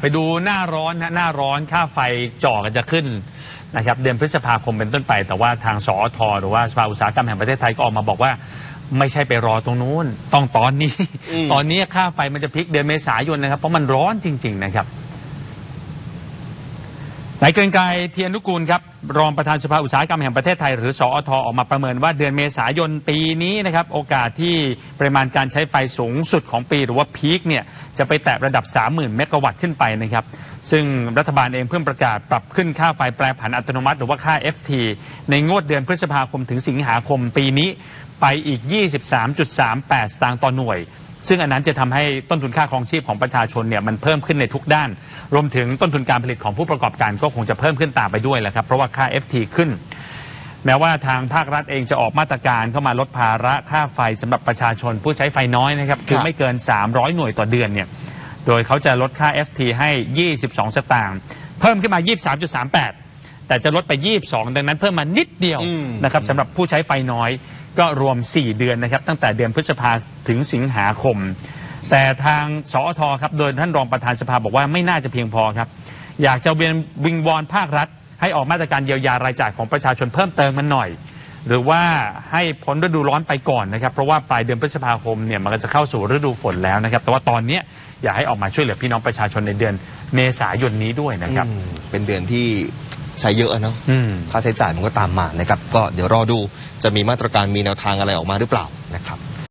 ไปดูหน้าร้อนนะหน้าร้อนค่าไฟจ่อกันจะขึ้นนะครับเดือนพฤษภาคมเป็นต้นไป แต่ว่าทางสอทหรือว่าสภาอุตสาหกรรมแห่งประเทศไทยก็ออกมาบอกว่า ไม่ใช่ไปรอตรงนู้น ต้องตอนนี้ ตอนนี้ค่าไฟมันจะพลิกเดือนเมษายนนะครับ เพราะมันร้อนจริง ๆ นะครับ นายเกรียงไกรเทียนนุกูลครับรองประธานสภาอุตสาหกรรมแห่งประเทศไทย หรือสอทออกมาประเมินว่าเดือนเมษายนปีนี้นะครับโอกาสที่ปริมาณการใช้ไฟสูงสุดของปี หรือว่าพีคเนี่ยจะไปแตะระดับ 30,000 เมกะวัตต์ขึ้นไปนะครับซึ่งรัฐบาลเองเพิ่งประกาศปรับขึ้นค่าไฟแปรผันอัตโนมัติ หรือว่าค่า FT ในงวดเดือนพฤษภาคมถึงสิงหาคมปีนี้ไปอีก 23.38 สตางค์ต่อหน่วย ซึ่งอันนั้นจะทำให้ต้นทุนค่าครองชีพของประชาชนเนี่ยมันเพิ่มขึ้นในทุกด้าน รวมถึงต้นทุนการผลิตของผู้ประกอบการก็คงจะเพิ่มขึ้นตามไปด้วยแหละครับเพราะว่าค่า FT ขึ้น แม้ว่าทางภาครัฐเองจะออกมาตรการเข้ามาลดภาระค่าไฟสำหรับประชาชนผู้ใช้ไฟน้อยนะครับคือไม่เกิน 300 หน่วยต่อเดือนเนี่ยโดยเขาจะลดค่า FT ให้ 22 สตางค์เพิ่มขึ้นมา 23.38 แต่จะลดไป 22 ดังนั้นเพิ่มมานิดเดียวอืมนะครับสำหรับผู้ใช้ไฟน้อย ก็รวม 4 เดือนนะครับตั้งแต่เดือนพฤษภาถึงสิงหาคม แต่ทางสอทครับโดยท่านรองประธานสภาบอกว่าไม่น่าจะเพียงพอครับ อยากจะเวียนวิงวอนภาครัฐ ให้ออกมาตรการเยียวยารายจ่ายของประชาชนเพิ่มเติมมันหน่อย หรือว่าให้พ้นฤดูร้อนไปก่อนนะครับ เพราะว่าปลายเดือนพฤษภาคมเนี่ยมันก็จะเข้าสู่ฤดูฝนแล้วนะครับ แต่ว่าตอนนี้อยากให้ออกมาช่วยเหลือพี่น้องประชาชนในเดือนเมษายนนี้ด้วยนะครับ เป็นเดือนที่ ใช้เยอะเนาะอืมค่าใช้จ่ายมันก็ตามมานะครับก็เดี๋ยวรอดูจะมีมาตรการมีแนวทางอะไรออกมาหรือเปล่า